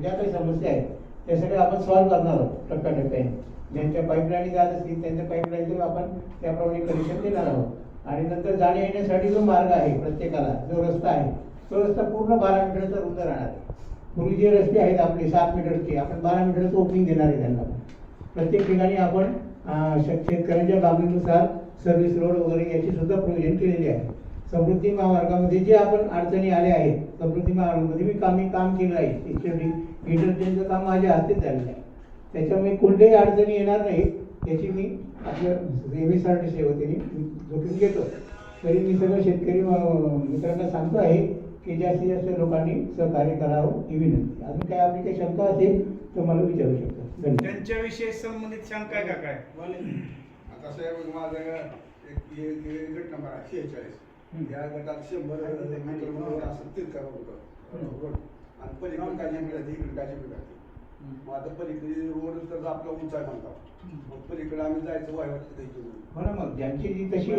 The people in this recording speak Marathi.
ज्या काही समस्या आहेत त्या सगळ्या आपण सॉल्व्ह करणार आहोत टप्प्याटप्प्याने. ज्यांच्या पाईपलाईन जात असतील त्यांच्या पाईपलाईनचं आपण त्याप्रमाणे कनेक्शन देणार आहोत. आणि नंतर जाण्या येण्यासाठी जो मार्ग आहे प्रत्येकाला जो रस्ता आहे तो रस्ता पूर्ण बारा मीटरचा रुंद राहणार आहे. पूर्वी जे रस्ते आहेत आपले सात मीटरचे आपण बारा मीटरचं ओपनिंग देणार आहे त्यांना. प्रत्येक ठिकाणी आपण शेतकऱ्यांच्या मागणीनुसार सर्व्हिस रोड वगैरे याची सुद्धा प्रोव्हिजन केलेली आहे. समृद्धी महामार्गामध्ये जे आपण अडचणी आल्या आहेत समृद्धी महामार्गामध्ये मी काम काम केलं आहे शेवटी इंटरचेंजचं काम माझ्या हातीच झालेलं आहे. त्याच्यामुळे कोणत्याही अडचणी येणार नाही याची मी आपल्या M S R T C वतीने जोखीम घेतो. तरी मी सगळं शेतकरी मित्रांना सांगतो आहे की जास्तीत जास्त लोकांनी सहकार्य करावं ही विनंती. अजून काय आपली काही शंका असेल तर मला विचारू शकता. त्यांच्याविषयी संबंधित शंका आहे का काय? आता साहेब माझं एक नंबर आहे शेहेचाळीस. या गटात शंभर असं तीन करा होतं आणि पलीकडे काय मिळाली इकडे काय मिळाली. मग आता पलीकडे रोड तर आपला उंच आहे म्हणतात मग पलीकडे आम्ही जायचं वाय वाटतं हो ना मग ज्यांची तशी